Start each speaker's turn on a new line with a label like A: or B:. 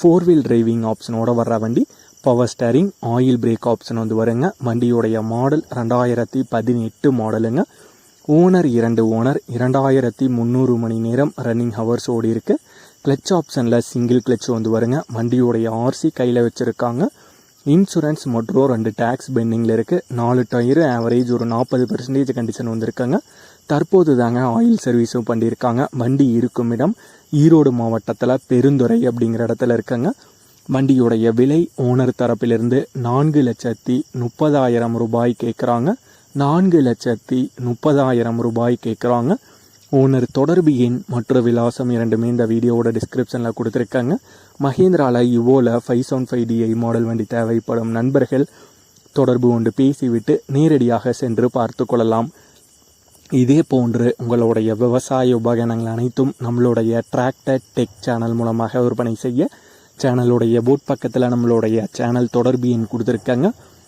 A: Four wheel driving ஆப்ஷனோட வர்ற வண்டி power steering oil brake option வந்து வருங்க. வண்டியுடைய மாடல் ரெண்டாயிரத்தி பதினெட்டு மாடலுங்க ஓனர் இரண்டு ஓனர் இரண்டாயிரத்தி முந்நூறு மணி நேரம் ரன்னிங் ஹவர்ஸ் ஓடி இருக்கு. கிளச் ஆப்ஷனில் சிங்கிள் கிளச் வந்து வருங்க. வண்டியுடைய ஆர்சி கையில் வச்சுருக்காங்க. இன்சூரன்ஸ் மற்றும் ரெண்டு டேக்ஸ் பெண்டிங்கில் இருக்குது நாலு டயரு ஆவரேஜ் ஒரு நாற்பது பெர்சன்டேஜ் கண்டிஷன் வந்திருக்காங்க. தற்போது தாங்க ஆயில் சர்வீஸும் பண்ணியிருக்காங்க. வண்டி இருக்கும் இடம் ஈரோடு மாவட்டத்தில் பெருந்துறை அப்படிங்கிற இடத்துல இருக்காங்க. வண்டியுடைய விலை ஓனர் தரப்பிலிருந்து நான்கு லட்சத்தி முப்பதாயிரம் ரூபாய் கேட்குறாங்க நான்கு லட்சத்தி முப்பதாயிரம் ரூபாய் கேட்குறாங்க ஓனர் தொடர்பு எண் மற்றும் விலாசம் இரண்டுமே இந்த வீடியோவோட டிஸ்கிரிப்ஷனில் கொடுத்துருக்காங்க. மஹேந்திராவில் இவோவில் five seven five DI model வண்டி தேவைப்படும் நண்பர்கள் தொடர்பு கொண்டு பேசிவிட்டு நேரடியாக சென்று பார்த்து கொள்ளலாம். இதே போன்று உங்களுடைய விவசாய உபகரணங்கள் அனைத்தும் நம்மளுடைய டிராக்டர் டெக் சேனல் மூலமாக விற்பனை செய்ய சேனலுடைய போட் பக்கத்தில் நம்மளுடைய சேனல் தொடர்பு எண் கொடுத்துருக்காங்க.